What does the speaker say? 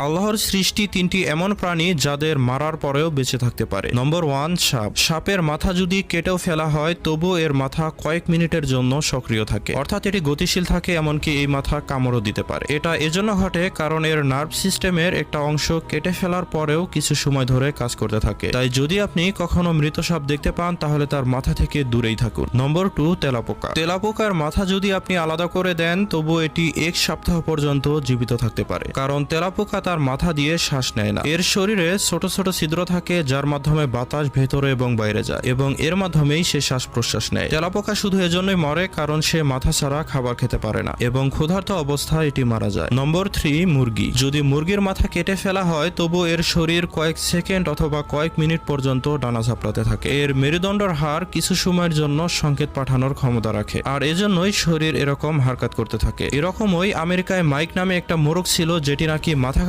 আল্লাহর সৃষ্টি তিনটি এমন প্রাণী যাদের মারার পরেও বেঁচে থাকতে পারে। নম্বর ওয়ান সাপ। সাপের মাথা যদি কেটেও ফেলা হয়, তবু এর মাথা কয়েক মিনিটের জন্য সক্রিয় থাকে। অর্থাৎ এটি গতিশীল থাকে, এমনকি এই মাথা কামড়ও দিতে পারে। এটা এজন্য ঘটে কারণ এর নার্ভ সিস্টেমের একটা অংশ কেটে ফেলার পরেও কিছু সময় ধরে কাজ করতে থাকে। তাই যদি আপনি কখনো মৃত সাপ দেখতে পান, তাহলে তার মাথা থেকে দূরেই থাকুন। নম্বর টু তেলাপোকা। তেলাপোকার মাথা যদি আপনি আলাদা করে দেন, তবু এটি এক সপ্তাহ পর্যন্ত জীবিত থাকতে পারে। কারণ তেলাপোকা তার মাথা দিয়ে শ্বাস নেয় না। এর শরীরে ছোট ছোট ছিদ্র থাকে, যার মাধ্যমে বাতাস ভেতরে এবং বাইরে যায়, এবং এর মাধ্যমেই সে শ্বাস প্রশ্বাস নেয়। তেলাপোকা শুধু এজন্যই মরে কারণ সে মাথা ছাড়া খাবার খেতে পারে না, এবং ক্ষুধার্ত অবস্থায় এটি মারা যায়। নম্বর থ্রি, মুরগি। যদি মুরগির মাথা কেটে ফেলা হয়, তবু এর শরীর কয়েক সেকেন্ড অথবা কয়েক মিনিট পর্যন্ত ডানা ঝাপড়াতে থাকে। এর মেরুদণ্ডর হার কিছু সময়ের জন্য সংকেত পাঠানোর ক্ষমতা রাখে, আর এজন্যই শরীর এরকম হারকাত করতে থাকে। এরকমই আমেরিকায় মাইক নামে একটা মোরগ ছিল, যেটি নাকি মাথা